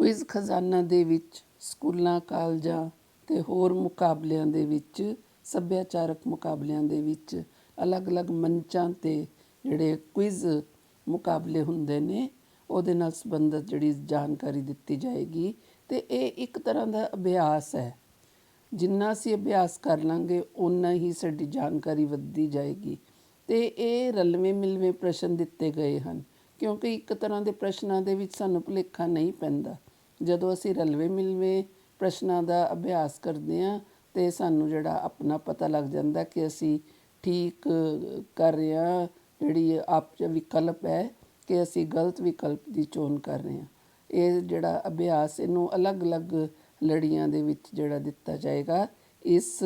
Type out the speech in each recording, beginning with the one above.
Quiz ਖਜ਼ਾਨਾ ਦੇ ਵਿੱਚ, ਸਕੂਲਾਂ, ਕਾਲਜਾਂ ਅਤੇ ਹੋਰ ਮੁਕਾਬਲਿਆਂ ਦੇ ਵਿੱਚ, ਸੱਭਿਆਚਾਰਕ ਮੁਕਾਬਲਿਆਂ ਦੇ ਵਿੱਚ ਅਲੱਗ-ਅਲੱਗ ਮੰਚਾਂ ਤੇ ਜਿਹੜੇ ਕੁਇਜ਼ ਮੁਕਾਬਲੇ ਹੁੰਦੇ ਨੇ, ਉਹਦੇ ਨਾਲ ਸੰਬੰਧਿਤ ਜਿਹੜੀ ਜਾਣਕਾਰੀ ਦਿੱਤੀ ਜਾਏਗੀ। ਅਤੇ ਇਹ ਇੱਕ ਤਰ੍ਹਾਂ ਦਾ ਅਭਿਆਸ ਹੈ। ਜਿੰਨਾ ਅਸੀਂ ਅਭਿਆਸ ਕਰ ਲਾਂਗੇ ਉਨਾ ਹੀ ਸਾਡੀ ਜਾਣਕਾਰੀ ਵੱਧਦੀ ਜਾਏਗੀ। ਅਤੇ ਇਹ ਰਲਵੇਂ ਮਿਲਵੇਂ ਪ੍ਰਸ਼ਨ ਦਿੱਤੇ ਗਏ ਹਨ, ਕਿਉਂਕਿ ਇੱਕ ਤਰ੍ਹਾਂ ਦੇ ਪ੍ਰਸ਼ਨਾਂ ਦੇ ਵਿੱਚ ਸਾਨੂੰ ਭੁਲੇਖਾ ਨਹੀਂ ਪੈਂਦਾ। ਜਦੋਂ ਅਸੀਂ ਰਲਵੇਂ ਮਿਲਵੇਂ ਪ੍ਰਸ਼ਨਾਂ ਦਾ ਅਭਿਆਸ ਕਰਦੇ ਹਾਂ, ਤੇ ਸਾਨੂੰ ਜਿਹੜਾ ਆਪਣਾ ਪਤਾ ਲੱਗ ਜਾਂਦਾ ਕਿ ਅਸੀਂ ਠੀਕ ਕਰ ਰਹੇ ਹਾਂ, ਜਿਹੜੀ ਆਪ ਵਿਕਲਪ ਹੈ ਕਿ ਅਸੀਂ ਗਲਤ ਵਿਕਲਪ ਦੀ ਚੋਣ ਕਰ ਰਹੇ ਹਾਂ। ਇਹ ਜਿਹੜਾ ਅਭਿਆਸ ਇਹਨੂੰ ਅਲੱਗ-ਅਲੱਗ ਲੜੀਆਂ ਦੇ ਵਿੱਚ ਜਿਹੜਾ ਦਿੱਤਾ ਜਾਏਗਾ। ਇਸ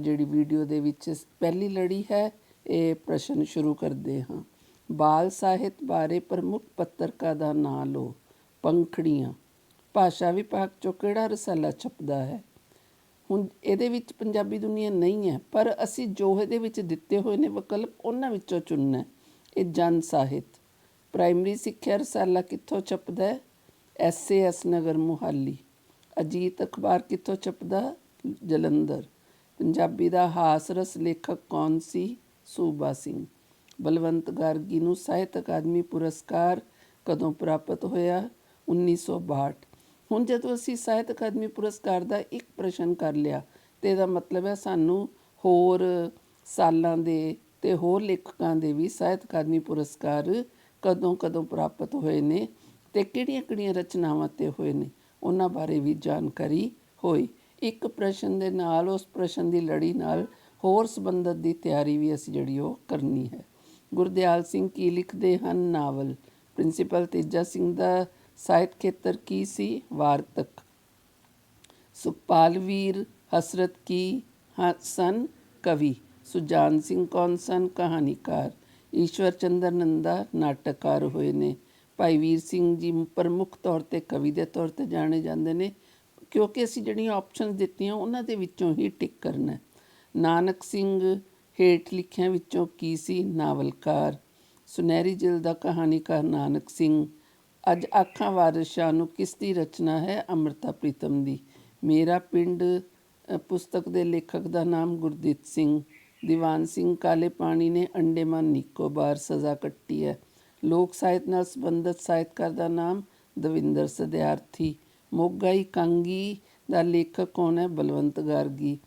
ਜਿਹੜੀ ਵੀਡੀਓ ਦੇ ਵਿੱਚ ਪਹਿਲੀ ਲੜੀ ਹੈ, ਇਹ ਪ੍ਰਸ਼ਨ ਸ਼ੁਰੂ ਕਰਦੇ ਹਾਂ। ਬਾਲ ਸਾਹਿਤ ਬਾਰੇ ਪ੍ਰਮੁੱਖ ਪੱਤਰਕਾਰ ਦਾ ਨਾਂ ਲਓ, ਪੰਖੜੀਆਂ। ਭਾਸ਼ਾ ਵਿਭਾਗ ਚੋਂ ਕਿਹੜਾ ਰਸਾਲਾ ਛਪਦਾ ਹੈ? ਹੁਣ ਇਹਦੇ ਵਿੱਚ ਪੰਜਾਬੀ ਦੁਨੀਆ ਨਹੀਂ ਹੈ, ਪਰ ਅਸੀਂ ਜੋ ਇਹਦੇ ਵਿੱਚ ਦਿੱਤੇ ਹੋਏ ਨੇ ਵਿਕਲਪ ਉਹਨਾਂ ਵਿੱਚੋਂ ਚੁਣਨਾ ਇਹ ਜਨ ਸਾਹਿਤ। ਪ੍ਰਾਇਮਰੀ ਸਿੱਖਿਆ ਰਸਾਲਾ ਕਿੱਥੋਂ ਛਪਦਾ ਹੈ? ਐਸ ਨਗਰ ਮੁਹਾਲੀ। ਅਜੀਤ ਅਖਬਾਰ ਕਿੱਥੋਂ ਛਪਦਾ? ਜਲੰਧਰ। ਪੰਜਾਬੀ ਦਾ ਹਾਸ ਰਸ ਲੇਖਕ ਕੌਣ ਸੀ? ਸੂਬਾ ਸਿੰਘ। ਬਲਵੰਤ ਗਾਰਗੀ ਨੂੰ ਸਾਹਿਤ ਅਕਾਦਮੀ ਪੁਰਸਕਾਰ ਕਦੋਂ ਪ੍ਰਾਪਤ ਹੋਇਆ? 1962 ਹੁਣ ਜਦੋਂ ਅਸੀਂ ਸਾਹਿਤ ਅਕਾਦਮੀ ਪੁਰਸਕਾਰ ਦਾ ਇੱਕ ਪ੍ਰਸ਼ਨ ਕਰ ਲਿਆ, ਤੇ ਇਹਦਾ ਮਤਲਬ ਹੈ ਸਾਨੂੰ ਹੋਰ ਸਾਲਾਂ ਦੇ ਤੇ ਹੋਰ ਲੇਖਕਾਂ ਦੇ ਵੀ ਸਾਹਿਤ ਅਕਾਦਮੀ ਪੁਰਸਕਾਰ ਕਦੋਂ ਕਦੋਂ ਪ੍ਰਾਪਤ ਹੋਏ ਨੇ ਤੇ ਕਿਹੜੀਆਂ-ਕਿਹੜੀਆਂ ਰਚਨਾਵਾਂ ਤੇ ਹੋਏ ਨੇ, ਉਹਨਾਂ ਬਾਰੇ ਵੀ ਜਾਣਕਾਰੀ ਹੋਈ। ਇੱਕ ਪ੍ਰਸ਼ਨ ਦੇ ਨਾਲ, ਉਸ ਪ੍ਰਸ਼ਨ ਦੀ ਲੜੀ ਨਾਲ ਹੋਰ ਸੰਬੰਧਤ ਦੀ ਤਿਆਰੀ ਵੀ ਅਸੀਂ ਜਿਹੜੀ ਉਹ ਕਰਨੀ ਹੈ। ਗੁਰਦਿਆਲ ਸਿੰਘ ਕੀ ਲਿਖਦੇ ਹਨ? ਨਾਵਲ। ਪ੍ਰਿੰਸੀਪਲ ਤੇਜਾ ਸਿੰਘ ਦਾ ਸਾਹਿਤ ਖੇਤਰ ਕੀ ਸੀ? ਵਾਰਤਕ। ਸੁਖਪਾਲ ਵੀਰ ਹਸਰਤ ਕੀ ਹਾਂ, ਸਨ? ਕਵੀ। ਸੁਜਾਨ ਸਿੰਘ ਕੌਣ ਸਨ? ਕਹਾਣੀਕਾਰ। ਈਸ਼ਵਰ ਚੰਦਰ ਨੰਦਾ ਨਾਟਕਕਾਰ ਹੋਏ ਨੇ। ਭਾਈ ਵੀਰ ਸਿੰਘ ਜੀ ਪ੍ਰਮੁੱਖ ਤੌਰ ਤੇ ਕਵੀ ਦੇ ਤੌਰ ਤੇ ਜਾਣੇ ਜਾਂਦੇ ਨੇ, ਕਿਉਂਕਿ ਅਸੀਂ ਜਿਹੜੀਆਂ ਆਪਸ਼ਨਸ ਦਿੱਤੀਆਂ, ਉਹਨਾਂ ਦੇ ਵਿੱਚੋਂ ਹੀ ਟਿਕ ਕਰਨਾ ਨਾਨਕ ਸਿੰਘ ਹੇਠ ਲਿਖਿਆਂ ਵਿੱਚੋਂ ਕੀ ਸੀ? ਨਾਵਲਕਾਰ। ਸੁਨਹਿਰੀ ਜਿਲ ਦਾ ਕਹਾਣੀਕਾਰ ਨਾਨਕ ਸਿੰਘ। ਅੱਜ ਆਖਾਂ ਵਾਰਿਸ਼ਾਂ ਨੂੰ ਕਿਸ ਦੀ ਰਚਨਾ ਹੈ? ਅੰਮ੍ਰਿਤਾ ਪ੍ਰੀਤਮ ਦੀ। ਮੇਰਾ ਪਿੰਡ ਪੁਸਤਕ ਦੇ ਲੇਖਕ ਦਾ ਨਾਮ ਗੁਰਦੀਪ ਸਿੰਘ। ਦੀਵਾਨ ਸਿੰਘ ਕਾਲੇ ਪਾਣੀ ਨੇ ਅੰਡੇਮਾਨ ਨਿਕੋਬਾਰ ਸਜ਼ਾ ਕੱਟੀ ਹੈ। ਲੋਕ ਸਾਹਿਤ ਨਾਲ ਸੰਬੰਧਿਤ ਸਾਹਿਤਕਾਰ ਦਾ ਨਾਮ ਦਵਿੰਦਰ ਸਦਿਆਰਥੀ। ਮੋਗਾਈ ਕਾਂਗੀ ਦਾ ਲੇਖਕ ਕੌਣ ਹੈ? ਬਲਵੰਤ ਗਾਰਗੀ।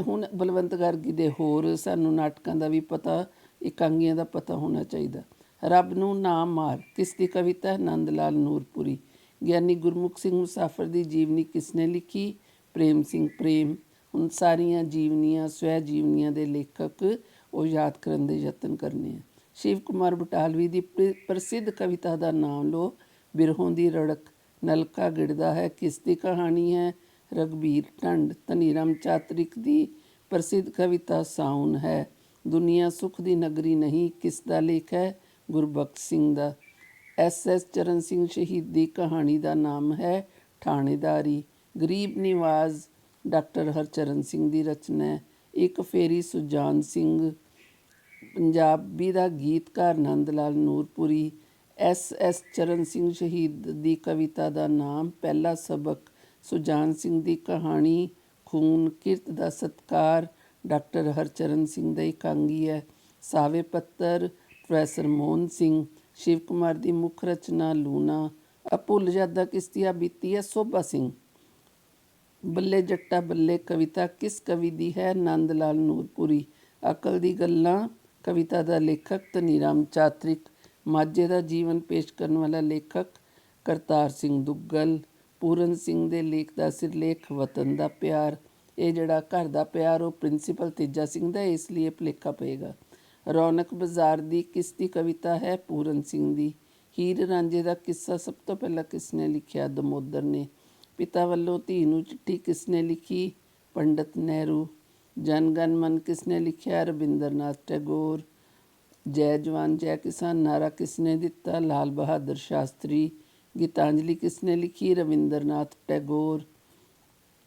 ਹੁਣ ਬਲਵੰਤ ਗਾਰਗੀ ਦੇ ਹੋਰ ਸਾਨੂੰ ਨਾਟਕਾਂ ਦਾ ਵੀ ਪਤਾ, ਇਕਾਂਗੀਆਂ ਦਾ ਪਤਾ ਹੋਣਾ ਚਾਹੀਦਾ। ਰੱਬ ਨੂੰ ਨਾ ਮਾਰ। ਕਿਸ ਦੀ ਕਵਿਤਾ ਹੈ ਨੰਦ ਲਾਲ ਨੂਰਪੁਰੀ। ਗਿਆਨੀ ਗੁਰਮੁਖ ਸਿੰਘ ਮੁਸਾਫਰ ਦੀ ਜੀਵਨੀ ਕਿਸ ਨੇ ਲਿਖੀ? ਪ੍ਰੇਮ ਸਿੰਘ ਪ੍ਰੇਮ। ਹੁਣ ਸਾਰੀਆਂ ਜੀਵਨੀਆਂ, ਸਵੈ ਜੀਵਨੀਆਂ ਦੇ ਲੇਖਕ ਉਹ ਯਾਦ ਕਰਨ ਦੇ ਯਤਨ ਕਰਨੇ ਆ। ਸ਼ਿਵ ਕੁਮਾਰ ਬਟਾਲਵੀ ਦੀ ਪ੍ਰ- ਪ੍ਰਸਿੱਧ ਕਵਿਤਾ ਦਾ ਨਾਮ ਲਓ। ਬਿਰਹੋਂ ਦੀ ਰੜਕ, ਨਲਕਾ ਗਿੜਦਾ ਹੈ। ਕਿਸ ਦੀ ਕਹਾਣੀ ਹੈ? ਰਗਬੀਰ ਟੰਡ, ਧਨੀਰਾਮ ਚਾਤਰਿਕ ਦੀ ਪ੍ਰਸਿੱਧ ਕਵਿਤਾ ਸਾਉਨ ਹੈ। ਦੁਨੀਆ ਸੁਖ ਦੀ ਨਗਰੀ ਨਹੀਂ, ਕਿਸ ਦਾ ਲੇਖ ਹੈ? ਗੁਰਬਖਸ਼ ਸਿੰਘ ਦਾ। ਐਸ ਐਸ ਚਰਨ ਸਿੰਘ ਸ਼ਹੀਦੀ ਕਹਾਣੀ ਦਾ ਨਾਮ ਹੈ ਠਾਣੇਦਾਰੀ। ਗਰੀਬ ਨਿਵਾਜ਼ ਡਾਕਟਰ ਹਰਚਰਨ ਸਿੰਘ ਦੀ ਰਚਨਾ ਹੈ। ਇੱਕ ਫੇਰੀ ਸੁਜਾਨ ਸਿੰਘ, ਪੰਜਾਬੀ ਦਾ ਗੀਤਕਾਰ ਨੰਦ ਲਾਲ ਨੂਰਪੁਰੀ। ਐਸ ਐਸ ਚਰਨ ਸਿੰਘ ਸ਼ਹੀਦ ਦੀ ਕਵਿਤਾ ਦਾ ਨਾਮ ਪਹਿਲਾ ਸਬਕ ਸੁਜਾਨ ਸਿੰਘ ਦੀ ਕਹਾਣੀ, ਖੂਨ ਕਿਰਤ ਦਾ ਸਤਕਾਰ ਡਾਕਟਰ ਹਰਚਰਨ ਸਿੰਘ ਦਾ ਇਕਾਂਗੀ ਹੈ। ਸਾਵੇ ਪੱਤਰ ਪ੍ਰੋਫੈਸਰ ਮੋਹਨ ਸਿੰਘ, ਸ਼ਿਵ ਕੁਮਾਰ ਦੀ ਮੁੱਖ ਰਚਨਾ ਲੂਣਾ, ਅਪੁੱਲ ਜਾਦਾ ਕਿਸਤੀਆ ਬੀਤੀ ਹੈ ਸੋਭਾ ਸਿੰਘ। ਬੱਲੇ ਜੱਟਾ ਬੱਲੇ ਕਵਿਤਾ ਕਿਸ ਕਵੀ ਦੀ ਹੈ? ਨੰਦ ਲਾਲ ਨੂਰਪੁਰੀ। ਅਕਲ ਦੀ ਗੱਲਾਂ, ਕਵਿਤਾ ਦਾ ਲੇਖਕ ਧਨੀਰਾਮ ਚਾਤ੍ਰਿਕ। ਮਾਝੇ ਦਾ ਜੀਵਨ ਪੇਸ਼ ਕਰਨ ਵਾਲਾ ਲੇਖਕ ਕਰਤਾਰ ਸਿੰਘ ਦੁੱਗਲ। ਪੂਰਨ ਸਿੰਘ ਦੇ ਲੇਖ ਦਾ ਸਿਰਲੇਖ ਵਤਨ ਦਾ ਪਿਆਰ। ਇਹ ਜਿਹੜਾ ਘਰ ਦਾ ਪਿਆਰ, ਉਹ ਪ੍ਰਿੰਸੀਪਲ ਤੇਜਾ ਸਿੰਘ ਦਾ ਇਸ ਲਈ ਇਹ ਭੁਲੇਖਾ ਪਏਗਾ। ਰੌਣਕ ਬਾਜ਼ਾਰ ਦੀ ਕਿਸ ਦੀ ਕਵਿਤਾ ਹੈ ਪੂਰਨ ਸਿੰਘ ਦੀ। ਹੀਰ ਰਾਂਝੇ ਦਾ ਕਿੱਸਾ ਸਭ ਤੋਂ ਪਹਿਲਾਂ ਕਿਸਨੇ ਲਿਖਿਆ? ਦਮੋਦਰ ਨੇ। ਪਿਤਾ ਵੱਲੋਂ ਧੀ ਨੂੰ ਚਿੱਠੀ ਕਿਸਨੇ ਲਿਖੀ? ਪੰਡਤ ਨਹਿਰੂ। ਜਨ ਗਨ ਮਨ ਕਿਸਨੇ ਲਿਖਿਆ? ਰਵਿੰਦਰਨਾਥ ਟੈਗੋਰ। ਜੈ ਜਵਾਨ, ਜੈ ਕਿਸਾਨ, ਨਾਰਾ ਕਿਸਨੇ ਦਿੱਤਾ? ਲਾਲ ਬਹਾਦਰ ਸ਼ਾਸਤਰੀ। ਗੀਤਾਂਜਲੀ ਕਿਸਨੇ ਲਿਖੀ? ਰਵਿੰਦਰਨਾਥ ਟੈਗੋਰ।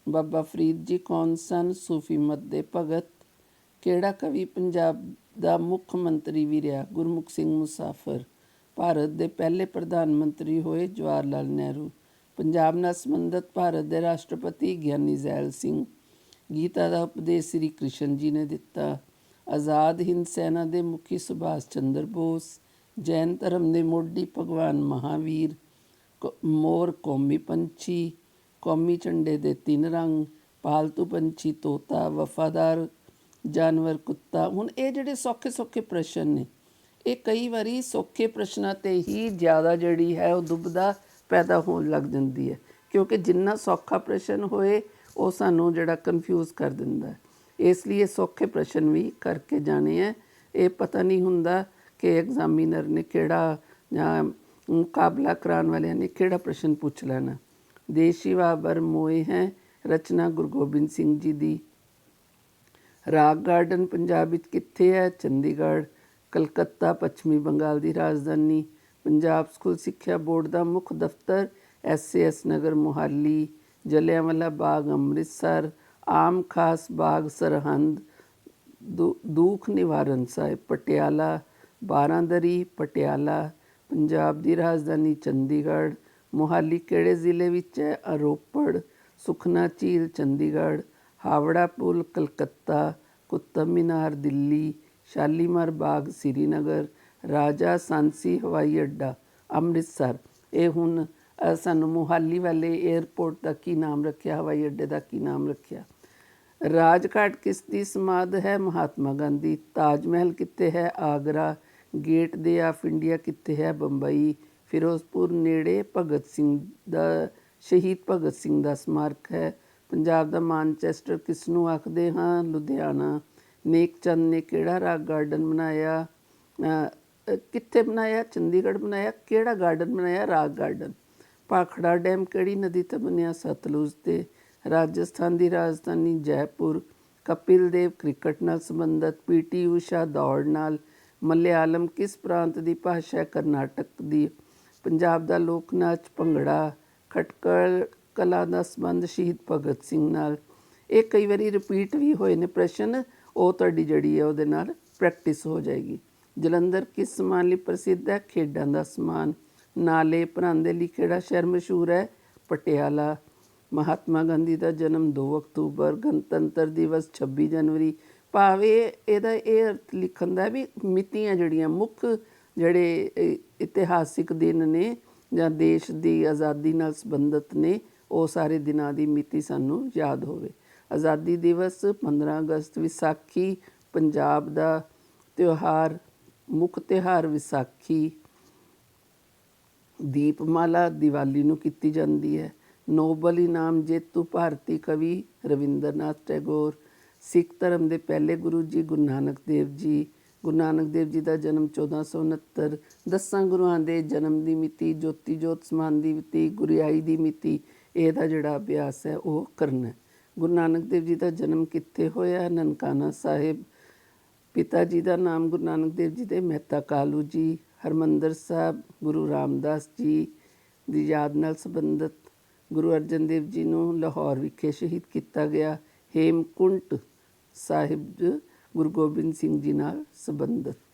ਬਾਬਾ ਫਰੀਦ ਜੀ ਕੌਣ ਸਨ? ਸੂਫੀ ਮਤ ਦੇ ਭਗਤ। ਕਿਹੜਾ ਕਵੀ ਪੰਜਾਬ ਦਾ ਮੁੱਖ ਮੰਤਰੀ ਵੀ ਰਿਹਾ, ਗੁਰਮੁਖ ਸਿੰਘ ਮੁਸਾਫਰ। ਭਾਰਤ ਦੇ ਪਹਿਲੇ ਪ੍ਰਧਾਨ ਮੰਤਰੀ ਹੋਏ ਜਵਾਹਰ ਲਾਲ ਨਹਿਰੂ। ਪੰਜਾਬ ਨਾਲ ਸੰਬੰਧਿਤ ਭਾਰਤ ਦੇ ਰਾਸ਼ਟਰਪਤੀ ਗਿਆਨੀ ਜ਼ੈਲ ਸਿੰਘ। ਗੀਤਾ ਦਾ ਉਪਦੇਸ਼ ਸ੍ਰੀ ਕ੍ਰਿਸ਼ਨ ਜੀ ਨੇ ਦਿੱਤਾ। ਆਜ਼ਾਦ ਹਿੰਦ ਸੈਨਾ ਦੇ ਮੁਖੀ ਸੁਭਾਸ਼ ਚੰਦਰ ਬੋਸ, ਜੈਨ ਧਰਮ ਦੇ ਮੋਢੀ ਭਗਵਾਨ ਮਹਾਵੀਰ, ਕ- ਮੋਰ ਕੌਮੀ ਪੰਛੀ, ਕੌਮੀ ਝੰਡੇ ਦੇ ਤਿੰਨ ਰੰਗ, ਪਾਲਤੂ ਪੰਛੀ ਤੋਤਾ, ਵਫਾਦਾਰ ਜਾਨਵਰ, ਕੁੱਤਾ, ਹੁਣ ਇਹ ਜਿਹੜੇ ਸੌਖੇ ਸੌਖੇ ਪ੍ਰਸ਼ਨ ਨੇ, ਇਹ ਕਈ ਵਾਰੀ ਸੌਖੇ ਪ੍ਰਸ਼ਨਾਂ ਤੇ ਹੀ ਜ਼ਿਆਦਾ ਜਿਹੜੀ ਹੈ ਉਹ ਦੁਬਦਾ ਪੈਦਾ ਹੋਣ ਲੱਗ ਜਾਂਦੀ ਹੈ, ਕਿਉਂਕਿ ਜਿੰਨਾ ਸੌਖਾ ਪ੍ਰਸ਼ਨ ਹੋਏ, ਉਹ ਸਾਨੂੰ ਜਿਹੜਾ ਕਨਫਿਊਜ਼ ਕਰ ਦਿੰਦਾ ਇਸ ਲਈ ਇਹ ਸੌਖੇ ਪ੍ਰਸ਼ਨ ਵੀ ਕਰਕੇ ਜਾਣੇ ਹੈ। ਇਹ ਪਤਾ ਨਹੀਂ ਹੁੰਦਾ ਕਿ ਐਗਜ਼ਾਮੀਨਰ ਨੇ ਕਿਹੜਾ ਜਾਂ ਮੁਕਾਬਲਾ ਕਰਾਉਣ ਵਾਲਿਆਂ ਨੇ ਕਿਹੜਾ ਪ੍ਰਸ਼ਨ ਪੁੱਛ ਲੈਣਾ। ਦੇਸ਼ੀ ਬਾਬਰ ਮੋਏ ਹੈ ਰਚਨਾ ਗੁਰੂ ਗੋਬਿੰਦ ਸਿੰਘ ਜੀ ਦੀ। ਰਾਕ ਗਾਰਡਨ ਪੰਜਾਬ ਵਿੱਚ ਕਿੱਥੇ ਹੈ? ਚੰਡੀਗੜ੍ਹ, ਕਲਕੱਤਾ, ਪੱਛਮੀ ਬੰਗਾਲ ਦੀ ਰਾਜਧਾਨੀ, ਪੰਜਾਬ ਸਕੂਲ ਸਿੱਖਿਆ ਬੋਰਡ ਦਾ ਮੁੱਖ ਦਫ਼ਤਰ, ਐਸਏਐਸ ਨਗਰ ਮੁਹਾਲੀ, ਜਲਿਆਂਵਾਲਾ ਬਾਗ, ਅੰਮ੍ਰਿਤਸਰ, ਆਮ ਖਾਸ ਬਾਗ ਸਰਹੰਦ, ਦੁ- ਦੁੱਖ ਨਿਵਾਰਨ ਸਾਹਿਬ, ਪਟਿਆਲਾ, ਬਾਰਾਂਦਰੀ, ਪਟਿਆਲਾ, ਪੰਜਾਬ ਦੀ ਰਾਜਧਾਨੀ ਚੰਡੀਗੜ੍ਹ, ਮੁਹਾਲੀ ਕਿਹੜੇ ਜ਼ਿਲ੍ਹੇ ਵਿੱਚ ਹੈ? ਅਰੋਪੜ, ਸੁਖਨਾ ਝੀਲ, ਚੰਡੀਗੜ੍ਹ, ਹਾਵੜਾ ਪੁਲ, ਕਲਕੱਤਾ ਕੁਤਬ ਮੀਨਾਰ, ਦਿੱਲੀ, ਸ਼ਾਲੀਮਾਰ ਬਾਗ, ਸ੍ਰੀਨਗਰ, ਰਾਜਾ ਸਾਂਸੀ, ਹਵਾਈ ਅੱਡਾ, ਅੰਮ੍ਰਿਤਸਰ। ਇਹ ਹੁਣ ਸਾਨੂੰ ਮੁਹਾਲੀ ਵਾਲੇ 에ਅਰਪੋਰਟ ਦਾ ਕੀ ਨਾਮ ਰੱਖਿਆ, ਹਵਾਈ ਅੱਡੇ ਦਾ ਕੀ ਨਾਮ ਰੱਖਿਆ? ਰਾਜਘਾਟ ਕਿਸ ਦੀ ਸਮਾਧ ਹੈ? ਮਹਾਤਮਾ ਗਾਂਧੀ। ਤਾਜ ਮਹਿਲ ਕਿੱਥੇ ਹੈ? ਆਗਰਾ। ਗੇਟ ਦੇ ਆਫ ਇੰਡੀਆ ਕਿੱਥੇ ਹੈ? ਬੰਬਈ। ਫਿਰੋਜ਼ਪੁਰ ਨੇੜੇ ਭਗਤ ਸਿੰਘ ਦਾ, ਸ਼ਹੀਦ ਭਗਤ ਸਿੰਘ ਦਾ ਸਮਾਰਕ ਹੈ। ਪੰਜਾਬ ਦਾ ਮਾਨਚੈਸਟਰ ਕਿਸ ਨੂੰ ਆਖਦੇ ਹਾਂ? ਲੁਧਿਆਣਾ। ਨੇਕ ਚੰਦ ਨੇ ਕਿਹੜਾ ਰਾਗ ਗਾਰਡਨ ਬਣਾਇਆ? ਕਿੱਥੇ ਬਣਾਇਆ? ਚੰਡੀਗੜ੍ਹ ਬਣਾਇਆ? ਕਿਹੜਾ ਗਾਰਡਨ ਬਣਾਇਆ? ਰਾਗ ਗਾਰਡਨ ਭਾਖੜਾ ਡੈਮ ਕਿਹੜੀ ਨਦੀ ਤੇ ਬਣਿਆ? ਸਤਲੁਜ ਤੇ। ਰਾਜਸਥਾਨ ਦੀ ਰਾਜਧਾਨੀ ਜੈਪੁਰ। ਕਪਿਲ ਦੇਵ ਕ੍ਰਿਕਟ ਨਾਲ ਸੰਬੰਧਿਤ। ਪੀਟੀ ਊਸ਼ਾ ਦੌੜ ਨਾਲ। ਮਲਿਆਲਮ ਕਿਸ ਪ੍ਰਾਂਤ ਦੀ ਭਾਸ਼ਾ ਹੈ? ਕਰਨਾਟਕ ਦੀ। ਪੰਜਾਬ ਦਾ ਲੋਕ ਨਾਚ ਭੰਗੜਾ। ਖਟਕੜ ਕਲਾ ਦਾ ਸੰਬੰਧ ਸ਼ਹੀਦ ਭਗਤ ਸਿੰਘ ਨਾਲ। ਇਹ ਕਈ ਵਾਰੀ ਰਿਪੀਟ ਵੀ ਹੋਏ ਨੇ ਪ੍ਰਸ਼ਨ, ਉਹ ਤੁਹਾਡੀ ਜਿਹੜੀ ਹੈ ਉਹਦੇ ਨਾਲ ਪ੍ਰੈਕਟਿਸ ਹੋ ਜਾਏਗੀ। ਜਲੰਧਰ ਕਿਸ ਸਮਾਨ ਲਈ ਪ੍ਰਸਿੱਧ ਹੈ? ਖੇਡਾਂ ਦਾ ਸਮਾਨ। ਨਾਲੇ ਪਰਾਂਦੇ ਲਈ ਕਿਹੜਾ ਸ਼ਹਿਰ ਮਸ਼ਹੂਰ ਹੈ, ਪਟਿਆਲਾ। ਮਹਾਤਮਾ ਗਾਂਧੀ ਦਾ ਜਨਮ 2 ਅਕਤੂਬਰ, ਗਣਤੰਤਰ ਦਿਵਸ 26 ਜਨਵਰੀ। ਭਾਵੇਂ ਇਹਦਾ ਇਹ ਅਰਥ ਲਿਖਣ ਦਾ ਵੀ ਮਿਤੀਆਂ ਜਿਹੜੀਆਂ ਮੁੱਖ ਜਿਹੜੇ ਇਤਿਹਾਸਿਕ ਦਿਨ ਨੇ ਜਾਂ ਦੇਸ਼ ਦੀ ਆਜ਼ਾਦੀ ਨਾਲ ਸੰਬੰਧਿਤ ਨੇ ਉਹ ਸਾਰੇ ਦਿਨਾਂ ਦੀ ਮਿਤੀ ਸਾਨੂੰ ਯਾਦ ਹੋਵੇ। ਆਜ਼ਾਦੀ ਦਿਵਸ 15 ਅਗਸਤ ਵਿਸਾਖੀ, ਪੰਜਾਬ ਦਾ ਤਿਉਹਾਰ, ਮੁੱਖ ਤਿਉਹਾਰ ਵਿਸਾਖੀ, ਦੀਪਮਾਲਾ ਦੀਵਾਲੀ ਨੂੰ ਕੀਤੀ ਜਾਂਦੀ ਹੈ। ਨੋਬਲ ਇਨਾਮ ਜੇਤੂ ਭਾਰਤੀ ਕਵੀ ਰਵਿੰਦਰਨਾਥ ਟੈਗੋਰ, ਸਿੱਖ ਧਰਮ ਦੇ ਪਹਿਲੇ ਗੁਰੂ ਜੀ ਗੁਰੂ ਨਾਨਕ ਦੇਵ ਜੀ, ਗੁਰੂ ਨਾਨਕ ਦੇਵ ਜੀ ਦਾ ਜਨਮ 1469 ਦਸਾਂ ਗੁਰੂਆਂ ਦੇ ਜਨਮ ਦੀ ਮਿਤੀ, ਜੋਤੀ ਜੋਤ ਸਮਾਨ ਦੀ ਮਿਤੀ, ਗੁਰਿਆਈ ਦੀ ਮਿਤੀ ਇਹਦਾ ਜਿਹੜਾ ਅਭਿਆਸ ਹੈ, ਉਹ ਕਰਨਾ ਗੁਰੂ ਨਾਨਕ ਦੇਵ ਜੀ ਦਾ ਜਨਮ ਕਿੱਥੇ ਹੋਇਆ? ਨਨਕਾਣਾ ਸਾਹਿਬ। ਪਿਤਾ ਜੀ ਦਾ ਨਾਮ ਗੁਰੂ ਨਾਨਕ ਦੇਵ ਜੀ ਦੇ ਮਹਿਤਾ ਕਾਲੂ ਜੀ, ਹਰਮੰਦਰ ਸਾਹਿਬ, ਗੁਰੂ ਰਾਮਦਾਸ ਜੀ ਦੀ ਯਾਦ ਨਾਲ ਸੰਬੰਧਿਤ ਗੁਰੂ ਅਰਜਨ ਦੇਵ ਜੀ ਨੂੰ ਲਾਹੌਰ ਵਿਖੇ ਸ਼ਹੀਦ ਕੀਤਾ ਗਿਆ। ਹੇਮਕੁੰਟ ਸਾਹਿਬ, ਗੁਰੂ ਗੋਬਿੰਦ ਸਿੰਘ ਜੀ ਨਾਲ ਸੰਬੰਧਿਤ।